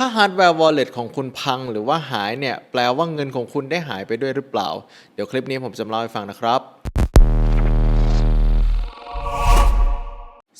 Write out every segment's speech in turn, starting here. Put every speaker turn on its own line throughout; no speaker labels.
ถ้าฮาร์ดแวร์วอลเล็ตของคุณพังหรือว่าหายเนี่ย แปลว่าเงินของคุณได้หายไปด้วยหรือเปล่า เดี๋ยวคลิปนี้ผมจะเล่าให้ฟังนะครับ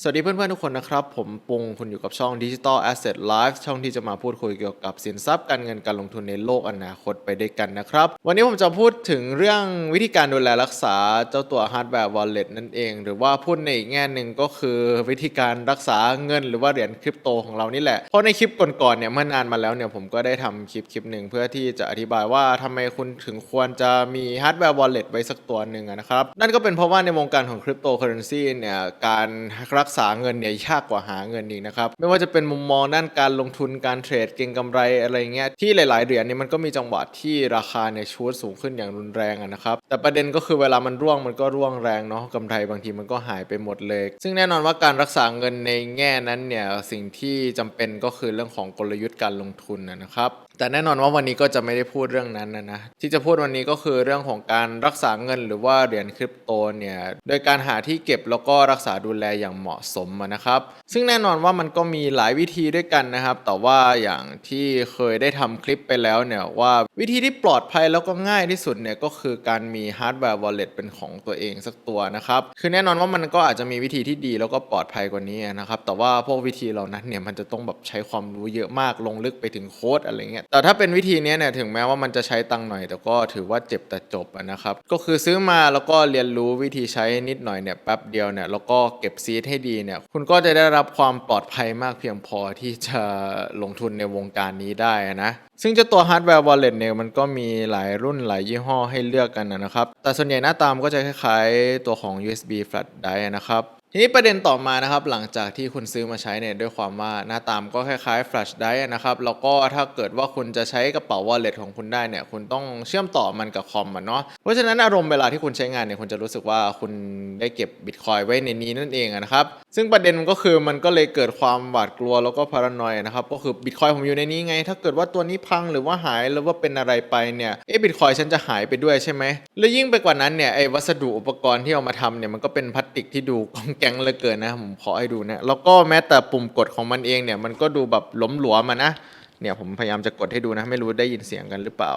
สวัสดีเพื่อนๆ ทุกคนนะครับ ผมปุงคุณอยู่กับช่อง Digital Asset Live ช่องที่จะมาพูดคุยเกี่ยวกับสินทรัพย์การเงินการลงทุนในโลกอนาคตไปด้วยกันนะครับ วันนี้ผมจะพูดถึงเรื่องวิธีการดูแลรักษาเจ้าตัวฮาร์ดแวร์ wallet นั่นเอง หรือว่าพูดในอีกแง่หนึ่งก็คือวิธีการรักษาเงินหรือว่าเหรียญคริปโตของเรานี่แหละ เพราะในคลิปก่อนๆเนี่ยเมื่อนานมาแล้วเนี่ยผมก็ได้ทำคลิปคลิปหนึ่งเพื่อที่จะอธิบายว่าทำไมคุณถึงควรจะมีฮาร์ดแวร์ wallet ไว้สักตัวหนึ่งอะนะครับนั่นก็เป็นเพราะว่าในวงการของคริปโตเคอเรนซีเนี่ยการรักกษาเงินเนี่ยยากกว่าหาเงินอีกนะครับ ไม่ว่าจะเป็นมุมมองด้านการลงทุนการเทรดเก็งกำไรอะไรเงี้ยที่หลาย ๆเหรียญเนี่ยมันก็มีจังหวะที่ราคาเนี่ยชูดสูงขึ้นอย่างรุนแรงนะครับแต่ประเด็นก็คือเวลามันร่วงมันก็ร่วงแรงเนาะกำไรบางทีมันก็หายไปหมดเลย ซึ่งแน่นอนว่าการรักษาเงินในแง่นั้นเนี่ยสิ่งที่จำเป็นก็คือเรื่องของกลยุทธ์การลงทุนนะนะครับแต่แน่นอนว่าวันนี้ก็จะไม่ได้พูดเรื่องนั้นนะนะที่จะพูดวันนี้ก็คือเรื่องของการรักษาเงินหรือว่าเหรียญคริปโตเนี่ยโดยการหาที่เก็บแล้วก็รักษาดูแลอย่างเหมาะสมนะครับ ซึ่งแน่นอนว่ามันก็มีหลายวิธีด้วยกันนะครับ แต่ว่าอย่างที่เคยได้ทำคลิปไปแล้วเนี่ยว่าวิธีที่ปลอดภัยแล้วก็ง่ายที่สุดเนี่ยก็คือการมีฮาร์ดแวร์ wallet เป็นของตัวเองสักตัวนะครับคือแน่นอนว่ามันก็อาจจะมีวิธีที่ดีแล้วก็ปลอดภัยกว่านี้นะครับแต่ว่าพวกวิธีเหล่านั้นเนี่ยมันจะต้องแบบใช้ความรู้เยอะมากลงลึกไปถึงโค้ดอะไรเงี้ยแต่ถ้าเป็นวิธีนี้เนี่ยถึงแม้ว่ามันจะใช้ตังค์หน่อย แต่ก็ถือว่าเจ็บแต่จบนะครับก็คือซื้อมาแล้วก็เรียนรู้วิธีใช้นิดหน่อยเนี่ยแป๊บเดียวเนี่ยแล้วก็เก็บซีดให้ดีเนี่ย คุณก็จะได้รับความปลอดภัยมากเพียงพอที่จะลงทุนในวงการนี้ได้นะ ซึ่งเจ้าตัวฮาร์ดแวร์วอลเล็ตเนี่ยมันก็มีหลายรุ่นหลายยี่ห้อให้เลือกกันนะครับ แต่ส่วนใหญ่หน้าตามนก็จะคล้ายๆตัวของ USB flash drive นะครับ ทีนี้ประเด็นต่อมานะครับ หลังจากที่คุณซื้อมาใช้เนี่ยด้วยความว่าหน้าตามก็คล้ายๆ flash drive นะครับ แล้วก็ถ้าเกิดว่าคุณจะใช้กระเป๋า wallet ของคุณได้เนี่ย คุณต้องเชื่อมต่อมันกับคอมอะเนาะเพราะฉะนั้นอารมณ์เวลาที่คุณใช้งานเนี่ยคุณจะรู้สึกว่าคุณได้เก็บบิตคอยไว้ในนี้นั่นเองนะครับ ซึ่งประเด็นก็คือมันก็เลยเกิดความหวาดกลัวแล้วก็พารานอยนะครับก็คือบิตคอยผมอยู่ในนี้ไง ถ้าเกิดว่าตัวนี้พังหรือว่าหายหรือว่าเป็นอะไรไปเนี่ยเอ๊ะบิตคอยฉันจะหายไปด้วยใช่ไหมแล้วยิ่งไปกว่านั้นเนี่ยไอ้วัสดุอุปกรณ์ที่เอามาทำเนี่ยมันก็เป็นพลาสติกที่ดูกแกงเหลือเกินนะผมขอให้ดูนะ แล้วก็แม้แต่ปุ่มกดของมันเองเนี่ยมันก็ดูแบบหลวมหลวมานะเนี่ยผมพยายามจะกดให้ดูนะ ไม่รู้ได้ยินเสียงกันหรือเปล่า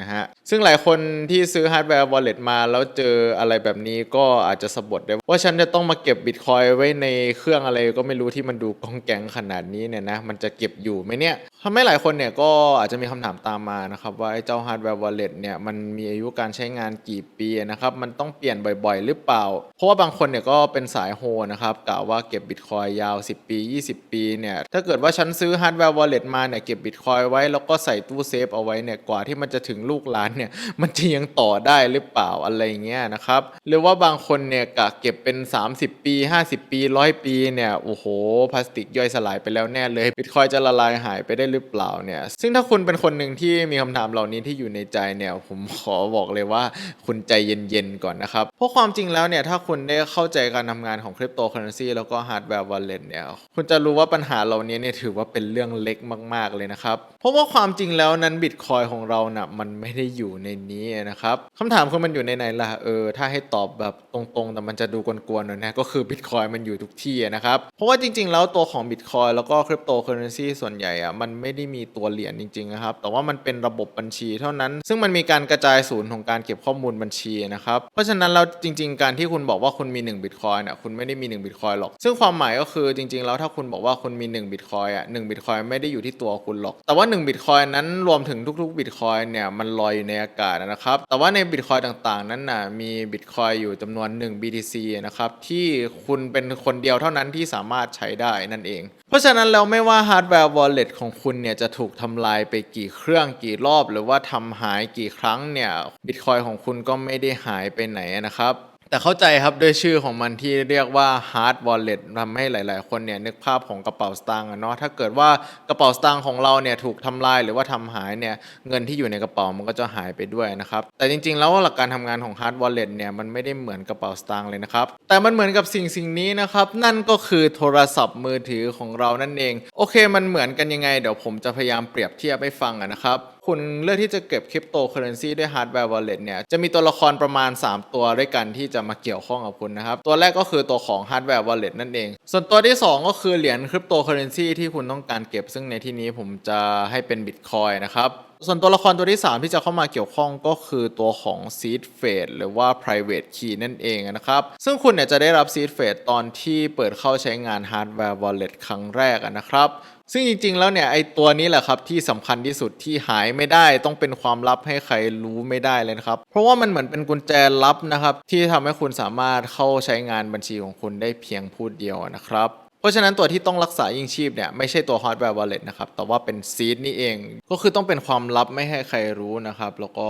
นะฮะซึ่งหลายคนที่ซื้อฮาร์ดแวร์ wallet มาแล้วเจออะไรแบบนี้ก็อาจจะสะบัดได้ว่าฉันจะต้องมาเก็บบิตคอยไว้ในเครื่องอะไรก็ไม่รู้ที่มันดูกองแกงขนาดนี้เนี่ยนะมันจะเก็บอยู่ไหมเนี่ยทำให้หลายคนเนี่ยก็อาจจะมีคำถามตามมานะครับว่าไอ้เจ้าฮาร์ดแวร์ wallet เนี่ยมันมีอายุการใช้งานกี่ปีนะครับมันต้องเปลี่ยนบ่อยๆ หรือเปล่า เพราะว่าบางคนเนี่ยก็เป็นสายโฮนะครับกล่าวว่าเก็บบิตคอยยาว 10 ปี 20 ปีเนี่ยถ้าเกิดว่าฉันซื้อฮาร์ดแวร์ wallet มาเนี่ยเก็บบิตคอยไว้แล้วก็ใส่ตู้เซฟเอาไว้เนี่ยกว่าที่มันจะถึงลูกหลานเนี่ยมันจะยังต่อได้หรือเปล่าอะไรเงี้ยนะครับ หรือว่าบางคนเนี่ยกะเก็บเป็น 30 ปี 50 ปีร้อยปีเนี่ยโอ้โหพลาสติกย่อยสลายไปแล้วแน่เลยบิตคอยจะละลายหายไปได้หรือเปล่าเนี่ยซึ่งถ้าคุณเป็นคนหนึ่งที่มีคำถามเหล่านี้ที่อยู่ในใจเนี่ยผมขอบอกเลยว่าคุณใจเย็นๆก่อนนะครับเพราะความจริงแล้วเนี่ยถ้าคุณได้เข้าใจการทำงานของคริปโตเคอเรนซีแล้วก็ฮาร์ดแวร์วอลเล็ตเนี่ยคุณจะรู้ว่าปัญหาเหล่านี้เนี่ยถือว่าเป็นเรื่องเล็กมาก ๆเลยนะครับ เพราะว่าความจริงแล้วนั้นบิตคอยของเราน่ะมันไม่ได้อยู่ในนี้นะครับคำถามคือมันอยู่ในไหนล่ะเออถ้าให้ตอบแบบตรงๆ แต่มันจะดูกวนๆหน่อยนะก็คือบิตคอยมันอยู่ทุกที่นะครับเพราะว่าจริง ๆ แล้วตัวของบิตคอยแล้วก็คริปโตเคอเรนซีส่วนใหญ่อะมันไม่ได้มีตัวเหรียญจริงๆนะครับแต่ว่ามันเป็นระบบบัญชีเท่านั้น ซึ่งมันมีการกระจายศูนย์ของการเก็บข้อมูลบัญชีนะครับเพราะฉะนั้นแล้วจริง ๆ การที่คุณบอกว่าคุณมี1บิตคอยน่ะคุณไม่ได้มี1บิตคอยหรอก ซึ่งความหมายก็คือจริง ๆ แล้วถ้าคุณบอกว่าคุณมี1บิตคอยอะ1บิตคอยไม่ได้อยู่ที่ตัวคุณหรอก แต่ว่า1บิตคอยนั้นรวมถึงทุกๆบิตคอยเนี่ยมันลอยอยู่ในอากาศนะครับ แต่ว่าในบิตคอยต่างๆ นั้นน่ะมีบิตคอยอยู่จำนวน 1 BTC นะครับ ที่คุณเป็นคนเดียวเท่านั้นที่สามารถใช้ได้นั่นเอง เพราะฉะนั้นแล้วไม่ว่าฮาร์ดแวร์วอลเล็ตของคุณเนี่ยจะถูกทำลายไปกี่เครื่องกี่รอบ หรือว่าทำหายกี่ครั้งเนี่ยบิตคอยของคุณก็ไม่ได้หายไปไหนนะครับ แต่เข้าใจครับด้วยชื่อของมันที่เรียกว่า hard wallet ทำให้หลาย ๆ คนเนี่ยนึกภาพของกระเป๋าสตางค์อะเนาะถ้าเกิดว่ากระเป๋าสตางค์ของเราเนี่ยถูกทำลายหรือว่าทำหายเนี่ยเงินที่อยู่ในกระเป๋ามันก็จะหายไปด้วยนะครับ แต่จริง ๆ แล้วหลักการทำงานของ hard wallet เนี่ยมันไม่ได้เหมือนกระเป๋าสตางค์เลยนะครับ แต่มันเหมือนกับสิ่งสิ่งนี้นะครับนั่นก็คือโทรศัพท์มือถือของเรานั่นเอง โอเค มันเหมือนกันยังไง เดี๋ยวผมจะพยายามเปรียบเทียบให้ฟังอะนะครับ คุณเลือกที่จะเก็บคริปโตเคอเรนซีด้วยฮาร์ดแวร์วอลเล็ตเนี่ยจะมีตัวละครประมาณ 3 ตัวด้วยกันที่จะมาเกี่ยวข้องกับคุณนะครับ ตัวแรกก็คือตัวของฮาร์ดแวร์วอลเล็ตนั่นเอง ส่วนตัวที่ 2 ก็คือเหรียญคริปโตเคอเรนซีที่คุณต้องการเก็บ ซึ่งในที่นี้ผมจะให้เป็นบิตคอยนะครับส่วนตัวละครตัวที่ 3 ที่จะเข้ามาเกี่ยวข้องก็คือตัวของ Seed Phase หรือว่า Private Key นั่นเองนะครับ ซึ่งคุณเนี่ยจะได้รับ Seed Phase ตอนที่เปิดเข้าใช้งาน Hardware Wallet ครั้งแรกนะครับ ซึ่งจริงๆ แล้วเนี่ยไอตัวนี้แหละครับที่สำคัญที่สุดที่หายไม่ได้ต้องเป็นความลับให้ใครรู้ไม่ได้เลยนะครับ เพราะว่ามันเหมือนเป็นกุญแจลับนะครับ ที่ทำให้คุณสามารถเข้าใช้งานบัญชีของคุณได้เพียงพูดเดียวนะครับ ราะฉะนั้นตัวที่ต้องรักษายิ่งชีพเนี่ยไม่ใช่ตัว Hardware Wallet นะครับ แต่ว่าเป็นซีดนี่เอง ก็คือต้องเป็นความลับไม่ให้ใครรู้นะครับ แล้วก็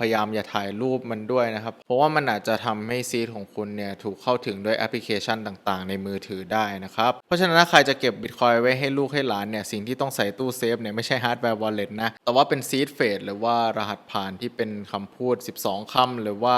พยายามอย่าถ่ายรูปมันด้วยนะครับ เพราะว่ามันอาจจะทำให้ซีดของคุณเนี่ยถูกเข้าถึงด้วยแอปพลิเคชันต่างๆ ในมือถือได้นะครับ เพราะฉะนั้นถ้าใครจะเก็บบิตคอยไว้ให้ลูกให้หลานเนี่ยสิ่งที่ต้องใส่ตู้เซฟเนี่ยไม่ใช่ Hardware Wallet นะ แต่ว่าเป็นซีดเฟสหรือว่ารหัสผ่านที่เป็นคำพูด 12คำหรือว่า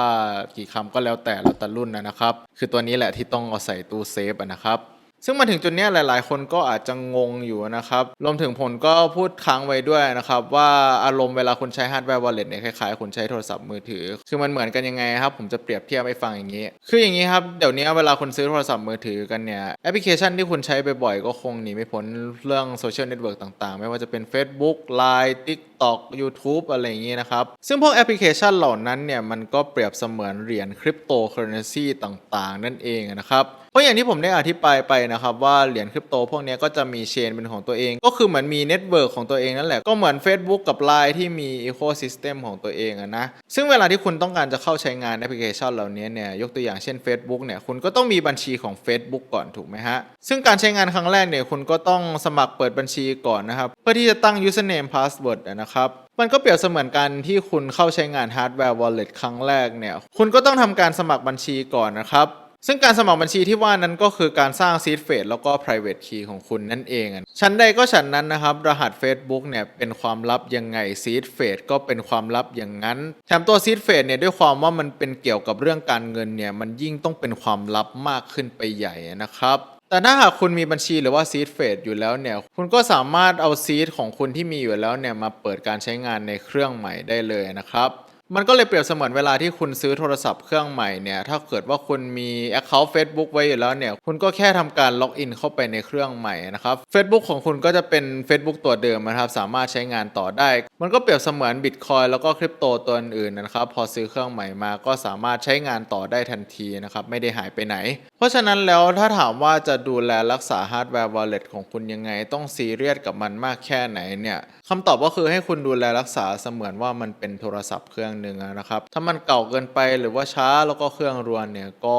กี่คำก็แล้วแต่แล้วแต่รุ่นนะครับ คือตัวนี้แหละที่ต้องเอาใส่ตู้เซฟนะครับ ซึ่งมาถึงจุดนี้หลาย ๆ คนก็อาจจะงงอยู่นะครับ รวมถึงผมก็พูดค้างไว้ด้วยนะครับ ว่าอารมณ์เวลาคุณใช้ hardware wallet เนี่ยคล้ายๆคุณใช้โทรศัพท์มือถือ คือมันเหมือนกันยังไงครับ ผมจะเปรียบเทียบให้ฟังอย่างนี้ คืออย่างนี้ครับ เดี๋ยวนี้เวลาคุณซื้อโทรศัพท์มือถือกันเนี่ย แอปพลิเคชันที่คุณใช้บ่อย ๆ ก็คงหนีไม่พ้นเรื่องโซเชียลเน็ตเวิร์กต่าง ๆ ไม่ว่าจะเป็น Facebook Line TikTok YouTube อะไรอย่างนี้นะครับ ซึ่งพวกแอปพลิเคชันเหล่านั้นเนี่ยมันก็เปรียบเสมือนเหรียญคริปโตเคอเรนซีต่าง ๆ นั่นเองนะครับเพราะอย่างที่ผมได้อธิบายไปนะครับว่าเหรียญคริปโตพวกนี้ก็จะมีเชนเป็นของตัวเอง ก็คือเหมือนมีเน็ตเวิร์กของตัวเองนั่นแหละ ก็เหมือน Facebook กับ Line ที่มีอีโคซิสเต็มของตัวเองอะนะ ซึ่งเวลาที่คุณต้องการจะเข้าใช้งานแอปพลิเคชันเหล่านี้เนี่ยยกตัวอย่างเช่น Facebook เนี่ยคุณก็ต้องมีบัญชีของ Facebook ก่อนถูกไหมฮะ ซึ่งการใช้งานครั้งแรกเนี่ยคุณก็ต้องสมัครเปิดบัญชีก่อนนะครับเพื่อที่จะตั้ง username password นะครับมันก็เปรียบเสมือนกันที่คุณเข้าใช้งาน hardware wallet ครั้งแรกเนี่ยคุณก็ต้องทำการสมัครบัญชีก่อนนะครับ ซึ่งการสมัครบัญชีที่ว่านั้นก็คือการสร้าง seed phrase แล้วก็ private key ของคุณนั่นเองอะชั้นใดก็ฉันนั้นนะครับ รหัส Facebook เนี่ยเป็นความลับยังไง seed phrase ก็เป็นความลับอย่างนั้น แถมตัว seed phrase เนี่ยด้วยความว่ามันเป็นเกี่ยวกับเรื่องการเงินเนี่ยมันยิ่งต้องเป็นความลับมากขึ้นไปใหญ่นะครับแต่ถ้าหากคุณมีบัญชีหรือว่าซีดเฟดอยู่แล้วเนี่ย คุณก็สามารถเอาซีดของคุณที่มีอยู่แล้วเนี่ยมาเปิดการใช้งานในเครื่องใหม่ได้เลยนะครับ มันก็เลยเปรียบเสมือนเวลาที่คุณซื้อโทรศัพท์เครื่องใหม่เนี่ย ถ้าเกิดว่าคุณมี Account Facebook ไว้อยู่แล้วเนี่ย คุณก็แค่ทำการล็อกอินเข้าไปในเครื่องใหม่นะครับ Facebook ของคุณก็จะเป็น Facebook ตัวเดิมนะครับ สามารถใช้งานต่อได้ มันก็เปรียบเสมือน Bitcoin แล้วก็คริปโตตัวอื่นนะครับ พอซื้อเครื่องใหม่มาก็สามารถใช้งานต่อได้ทันทีนะครับ ไม่ได้หายไปไหน เพราะฉะนั้นแล้วถ้าถามว่าจะดูแลรักษา Hardware Wallet ของคุณยังไง ต้องซีเรียสกับมันมากแค่ไหนเนี่ยคำตอบก็คือให้คุณดูแลรักษาเสมือนว่ามันเป็นโทรศัพท์เครื่องหนึ่งนะครับ ถ้ามันเก่าเกินไปหรือว่าช้าแล้วก็เครื่องรวนเนี่ยก็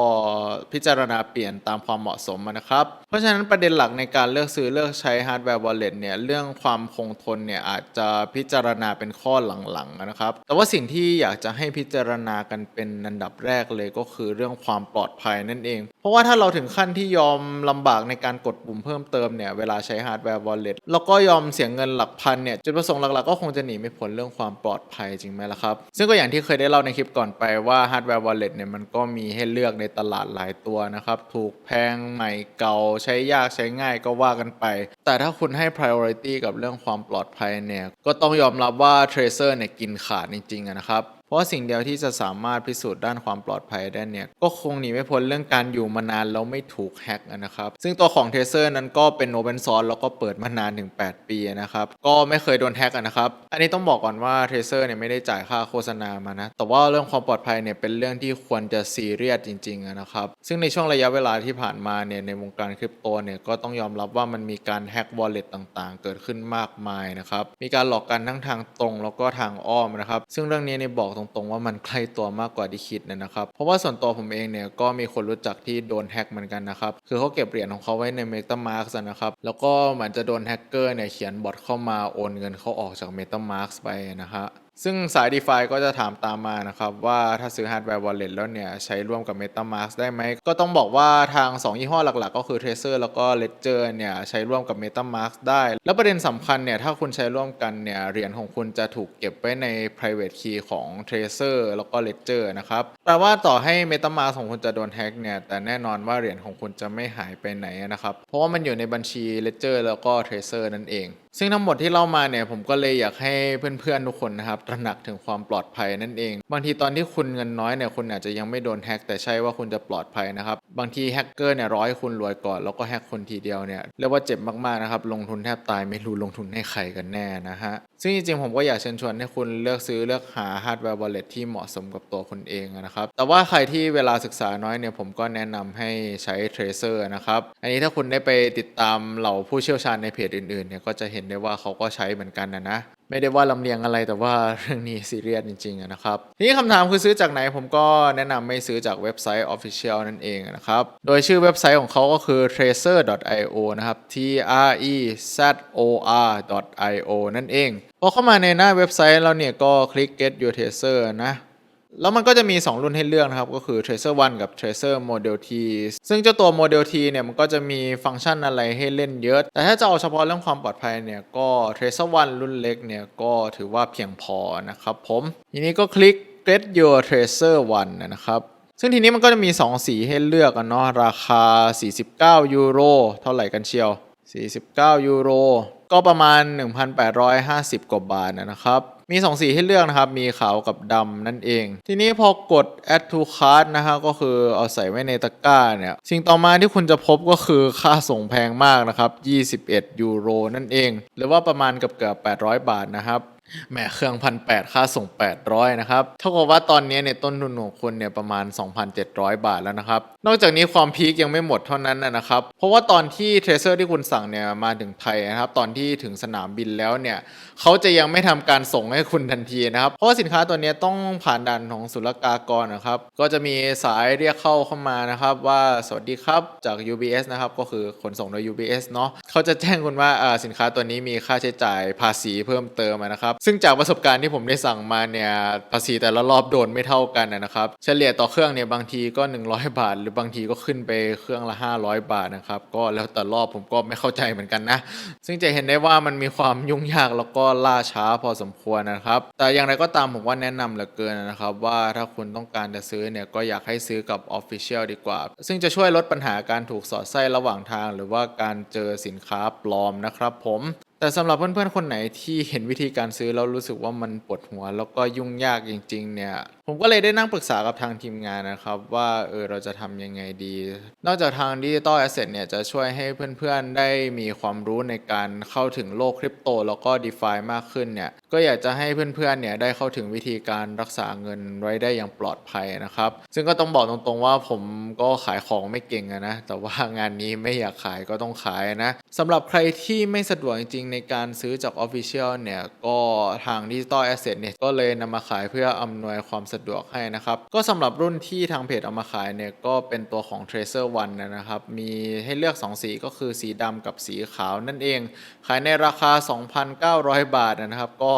พิจารณาเปลี่ยนตามความเหมาะสมนะครับ เพราะฉะนั้นประเด็นหลักในการเลือกซื้อเลือกใช้ Hardware Wallet เนี่ยเรื่องความคงทนเนี่ยอาจจะพิจารณาเป็นข้อหลังๆนะครับ แต่ว่าสิ่งที่อยากจะให้พิจารณากันเป็นอันดับแรกเลยก็คือเรื่องความปลอดภัยนั่นเอง เพราะว่าถ้าเราถึงขั้นที่ยอมลำบากในการกดปุ่มเพิ่มเติมเนี่ยเวลาใช้ Hardware Wallet แล้วก็ยอมเสียเงินหลักพันเนี่ยจุดประสงค์หลักๆก็คงจะหนีไม่พ้นเรื่องความปลอดภัยจริงไหมล่ะครับซึ่งก็อย่างที่เคยได้เล่าในคลิปก่อนไปว่าฮาร์ดแวร์วอลเล็ตเนี่ยมันก็มีให้เลือกในตลาดหลายตัวนะครับ ถูกแพงใหม่เก่าใช้ยากใช้ง่ายก็ว่ากันไป แต่ถ้าคุณให้ priority กับเรื่องความปลอดภัยเนี่ย ก็ต้องยอมรับว่า Tracer เนี่ยกินขาดจริงๆนะครับ ราะสิ่งเดียวที่จะสามารถพิสูจน์ด้านความปลอดภัยได้เนี่ย ก็คงหนีไม่พ้นเรื่องการอยู่มานานแล้วไม่ถูกแฮกนะครับ ซึ่งตัวของ t ทเซอร์นั้นก็เป็น Open Source แล้วก็เปิดมานานถึง 8 ปีนะครับ ก็ไม่เคยโดนแฮกนะครับ อันนี้ต้องบอกก่อนว่า t ทเซอร์เนี่ยไม่ได้จ่ายค่าโฆษณามานะ แต่ว่าเรื่องความปลอดภัยเนี่ยเป็นเรื่องที่ควรจะซีเรียสจริงๆนะครับ ซึ่งในช่วงระยะเวลาที่ผ่านมาเนี่ยในวงการคริปโตเนี่ยก็ต้องยอมรับว่ามันมีการแฮก wallet ต่างๆ เกิดขึ้นมากมายนะครับ มีการหลอกกันทั้งทางตรงแล้วก็ทางอ้อมนะครับ ซึ่งเรื่องนี้เนี่ยบอกตตรงๆว่ามันใกล้ตัวมากกว่าที่คิดนะนะครับ เพราะว่าส่วนตัวผมเองเนี่ยก็มีคนรู้จักที่โดนแฮกเหมือนกันนะครับ คือเขาเก็บเหรียญของเขาไว้ใน MetaMask นะครับ แล้วก็เหมือนจะโดนแฮกเกอร์เนี่ยเขียนบอทเข้ามาโอนเงินเขาออกจาก MetaMask ไปนะฮะซึ่งสาย d e f i ก็จะถามตามมานะครับว่าถ้าซื้อ Hardware Wallet แล้วเนี่ย ใช้ร่วมกับ MetaMask ได้ไหม ก็ต้องบอกว่าทาง 2 ยี่ห้อหลักๆ ก็คือ Tracer แล้วก็ Ledger เนี่ย ใช้ร่วมกับ MetaMask ได้ แล้วประเด็นสำคัญเนี่ย ถ้าคุณใช้ร่วมกันเนี่ย เหรียญของคุณจะถูกเก็บไว้ใน private key ของ Tracer แล้วก็ Ledger นะครับแปลว่าต่อให้ MetaMask ของคุณจะโดนแฮ็กเนี่ยแต่แน่นอนว่าเหรียญของคุณจะไม่หายไปไหนนะครับเพราะว่ามันอยู่ในบัญชี Ledger แล้วก็ Tracer นั่นเอง ซึ่งทั้งหมดที่เล่ามาเนี่ยผมก็เลยอยากให้เพื่อนๆทุกคนนะครับตระหนักถึงความปลอดภัยนั่นเอง บางทีตอนที่คุณเงินน้อยเนี่ยคุณอาจจะยังไม่โดนแฮ็กแต่ใช่ว่าคุณจะปลอดภัยนะครับ บางทีแฮกเกอร์เนี่ยร้อให้คุณรวยก่อนแล้วก็แฮกคนทีเดียวเนี่ยเรียกว่าเจ็บมากๆนะครับลงทุนแทบตายไม่รู้ลงทุนให้ใครกันแน่นะฮะซึ่งจริงๆผมก็อยากเชิญชวนให้คุณเลือกซื้อเลือกหา hardware wallet ที่เหมาะสมกับตัวคุณเองนะครับแต่ว่าใครที่เวลาศึกษาน้อยเนี่ยผมก็แนะนำให้ใช้ Tracer นะครับอันนี้ถ้าคุณได้ไปติดตามเหล่าผู้เชี่ยวชาญในเพจอื่นๆเนี่ยก็จะเห็นได้ว่าเขาก็ใช้เหมือนกันนะนะ ไม่ได้ว่าลำเลียงอะไรแต่ว่าเรื่องนี้ซีเรียสจริงๆนะครับทีนี้คำถามคือซื้อจากไหนผมก็แนะนำไม่ซื้อจากเว็บไซต์ Official นั่นเองนะครับโดยชื่อเว็บไซต์ของเขาก็คือ tracer.io นะครับ t r e z o r .io นั่นเองพอเข้ามาในหน้าเว็บไซต์แล้วเนี่ยก็คลิก get your tracer นะ แล้วมันก็จะมี 2 รุ่นให้เลือกนะครับ ก็คือ Tracer 1 กับ Tracer Model T ซึ่งเจ้าตัว Model T เนี่ยมันก็จะมีฟังก์ชันอะไรให้เล่นเยอะ แต่ถ้าจะเอาเฉพาะเรื่องความปลอดภัยเนี่ยก็ Tracer 1 รุ่นเล็กเนี่ยก็ถือว่าเพียงพอนะครับผมทีนี้ก็คลิก Get Your Tracer 1 นะครับซึ่งทีนี้มันก็จะมี 2 สีให้เลือกกันเนาะราคา 49 ยูโรเท่าไหร่กันเชียว 49 ยูโรก็ประมาณ 1,850 กว่าบาทนะครับ มี 2 สีให้เลือกนะครับ มีขาวกับดำนั่นเอง ทีนี้พอกด add to cart นะฮะก็คือเอาใส่ไว้ในตะกร้าเนี่ย สิ่งต่อมาที่คุณจะพบก็คือค่าส่งแพงมากนะครับ 21 ยูโรนั่นเอง หรือว่าประมาณเกือบเกือบ800 บาทนะครับ แหมเครื่องพันแค่าส่ง 800 นะครับเท่ากับว่าตอนนี้เนี่ยต้นทุนของคุณเนี่ยประมาณ 2,700 บาทแล้วนะครับ นอกจากนี้ความพีคยังไม่หมดเท่านั้นนะครับ เพราะว่าตอนที่เทรเซอร์ที่คุณสั่งเนี่ยมาถึงไทยนะครับ ตอนที่ถึงสนามบินแล้วเนี่ยเขาจะยังไม่ทำการส่งให้คุณทันทีนะครับ เพราะว่าสินค้าตัวนี้ต้องผ่านด่านของศุลกากรนะครับ ก็จะมีสายเรียกเข้าเข้ามานะครับ ว่าสวัสดีครับจาก UBS นะครับก็คือขนส่งโดย UBS เนาะเขาจะแจ้งคุณว่าอ่าสินค้าตัวนี้มีค่าใช้จ่ายภาษีเพิ่มเติมนะครับซึ่งจากประสบการณ์ที่ผมได้สั่งมาเนี่ยภาษีแต่ละรอบโดนไม่เท่ากันนะครับ เฉลี่ยต่อเครื่องเนี่ยบางทีก็ 100 บาท หรือบางทีก็ขึ้นไปเครื่องละ 500 บาทนะครับ ก็แล้วแต่รอบผมก็ไม่เข้าใจเหมือนกันนะ ซึ่งจะเห็นได้ว่ามันมีความยุ่งยากแล้วก็ล่าช้าพอสมควรนะครับ แต่อย่างไรก็ตามผมว่าแนะนำเหลือเกินนะครับว่าถ้าคุณต้องการจะซื้อเนี่ยก็อยากให้ซื้อกับ Official ดีกว่า ซึ่งจะช่วยลดปัญหาการถูกสอดไส้ระหว่างทาง หรือว่าการเจอสินค้าปลอมนะครับผม แต่สำหรับเพื่อนๆคนไหนที่เห็นวิธีการซื้อแล้วรู้สึกว่ามันปวดหัว แล้วก็ยุ่งยากจริง ๆ เนี่ย ผมก็เลยได้นั่งปรึกษากับทางทีมงานนะครับ ว่าเออเราจะทำยังไงดี นอกจากทางดิจิตอลแอสเซทเนี่ยจะช่วยให้เพื่อนๆได้มีความรู้ในการเข้าถึงโลกคริปโต แล้วก็ d e f ามากขึ้นเนี่ยก็อยากจะให้เพื่อนๆเนี่ยได้เข้าถึงวิธีการรักษาเงินไว้ได้อย่างปลอดภัยนะครับ ซึ่งก็ต้องบอกตรงๆว่าผมก็ขายของไม่เก่งนะแต่ว่างานนี้ไม่อยากขายก็ต้องขายนะสำหรับใครที่ไม่สะดวกจริงๆในการซื้อจาก Official เนี่ยก็ทาง Digital Asset เนี่ยก็เลยนำมาขายเพื่ออำนวยความสะดวกดวกให้นะครับ ก็สำหรับรุ่นที่ทางเพจเอามาขายเนี่ยก็เป็นตัวของ Tracer One นะครับ มีให้เลือก 2 สีก็คือสีดำกับสีขาวนั่นเอง ขายในราคา 2,900 บาทนะครับ ก็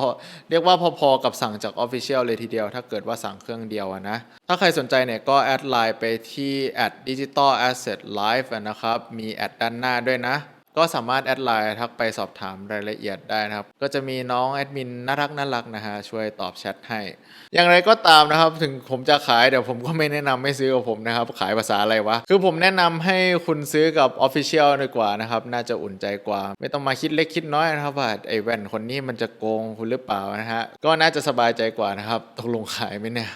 เรียกว่าพอๆกับสั่งจาก Official เลยทีเดียว ถ้าเกิดว่าสั่งเครื่องเดียวนะ ถ้าใครสนใจเนี่ยก็แอดไลน์ไปที่ digital asset live นะครับ มีแอดด้านหน้าด้วยนะ ก็สามารถแอดไลน์ทักไปสอบถามรายละเอียดได้นะครับ ก็จะมีน้องแอดมินน่ารักน่ารักนะฮะช่วยตอบแชทให้ อย่างไรก็ตามนะครับ ถึงผมจะขายเดี๋ยวผมก็ไม่แนะนำให้ซื้อกับผมนะครับ ขายภาษาอะไรวะ คือผมแนะนำให้คุณซื้อกับ Official ดีกว่านะครับ น่าจะอุ่นใจกว่า ไม่ต้องมาคิดเล็กคิดน้อยนะครับว่าไอ้แว่นคนนี้มันจะโกงคุณหรือเปล่านะฮะก็น่าจะสบายใจกว่านะครับตกลงขายไหมเนี่ย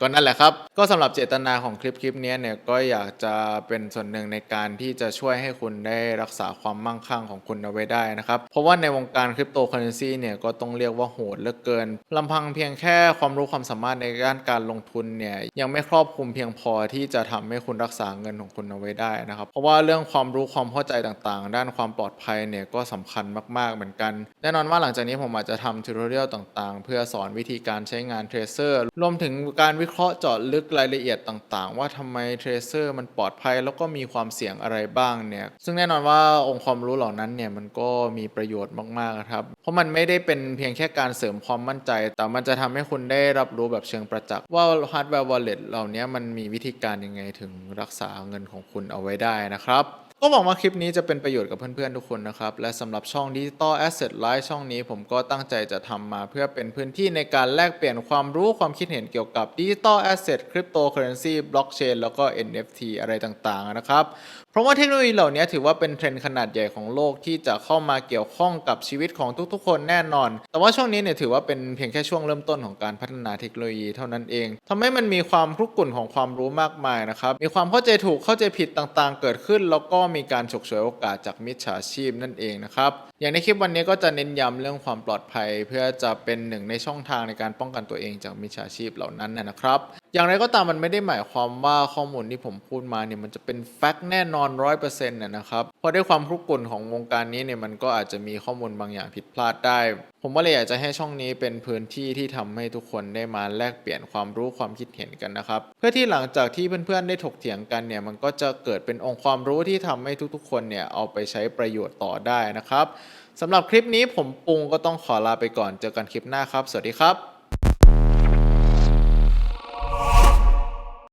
ก็นั่นแหละครับ ก็สำหรับเจตนาของคลิปคลิปนี้เนี่ยก็อยากจะเป็นส่วนหนึ่งในการที่จะช่วยให้คุณได้รักษาความมั่งคั่งของคุณเอาไว้ได้นะครับ เพราะว่าในวงการคริปโตเคอเรนซีเนี่ยก็ต้องเรียกว่าโหดเหลือเกินลำพังเพียงแค่ความรู้ความสามารถในด้านการลงทุนเนี่ยยังไม่ครอบคลุมเพียงพอที่จะทำให้คุณรักษาเงินของคุณเอาไว้ได้นะครับ เพราะว่าเรื่องความรู้ความเข้าใจต่างๆ ด้านความปลอดภัยเนี่ยก็สำคัญมากๆเหมือนกัน แน่นอนว่าหลังจากนี้ผมอาจจะทำทูตอเรียลต่างๆ เพื่อสอนวิธีการใช้งานเทรเซอร์รวมถึงการวิเคราะห์เจาะลึกรายละเอียดต่างๆ ว่าทำไมเทรเซอร์มันปลอดภัยแล้วก็มีความเสี่ยงอะไรบ้างเนี่ย ซึ่งแน่นอนว่าองค์ความรู้เหล่านั้นเนี่ยมันก็มีประโยชน์มากๆครับ เพราะมันไม่ได้เป็นเพียงแค่การเสริมความมั่นใจ แต่มันจะทำให้คุณได้รับรู้แบบเชิงประจักษ์ว่าฮาร์ดแวร์วอลเล็ตเหล่านี้มันมีวิธีการยังไงถึงรักษาเงินของคุณเอาไว้ได้นะครับ ก็หวังว่าคลิปนี้จะเป็นประโยชน์กับเพื่อนๆทุกคนนะครับ และสำหรับช่อง Digital Asset Live ช่องนี้ผมก็ตั้งใจจะทำมาเพื่อเป็นพื้นที่ในการแลกเปลี่ยนความรู้ความคิดเห็นเกี่ยวกับ Digital Asset Cryptocurrency Blockchain แล้วก็ NFT อะไรต่างๆนะครับ เพราะว่าเทคโนโลยีเหล่านี้ถือว่าเป็นเทรนด์ขนาดใหญ่ของโลกที่จะเข้ามาเกี่ยวข้องกับชีวิตของทุกๆ คนแน่นอน แต่ว่าช่วงนี้เนี่ยถือว่าเป็นเพียงแค่ช่วงเริ่มต้นของการพัฒนาเทคโนโลยีเท่านั้นเองทำให้มันมีความคลุกกลุ่นของความรู้มากมายนะครับ มีความเข้าใจถูกเข้าใจผิดต่างๆ เกิดขึ้นแล้วก็มีการฉกฉวยโอกาสจากมิจฉาชีพนั่นเองนะครับ อย่างในคลิปวันนี้ก็จะเน้นย้ำเรื่องความปลอดภัย เพื่อจะเป็นหนึ่งในช่องทางในการป้องกันตัวเองจากมิจฉาชีพเหล่านั้นนะนะครับ อย่างไรก็ตามมันไม่ได้หมายความว่าข้อมูลที่ผมพูดมาเนี่ยมันจะเป็นแฟกต์แน่นอนร้อยเปอร์เซ็นต์นะครับเพราะด้วยความคลุกกลุ่นของวงการนี้เนี่ยมันก็อาจจะมีข้อมูลบางอย่างผิดพลาดได้ ผมก็เลยอยากจะให้ช่องนี้เป็นพื้นที่ที่ทำให้ทุกคนได้มาแลกเปลี่ยนความรู้ความคิดเห็นกันนะครับเพื่อที่หลังจากที่เพื่อนๆได้ถกเถียงกันเนี่ยมันก็จะเกิดเป็นองค์ความรู้ที่ทำให้ทุกๆ คนเนี่ยเอาไปใช้ประโยชน์ต่อได้นะครับสำหรับคลิปนี้ผมปุงก็ต้องขอลาไปก่อนเจอกันคลิปหน้าครับ สวัสดีครับ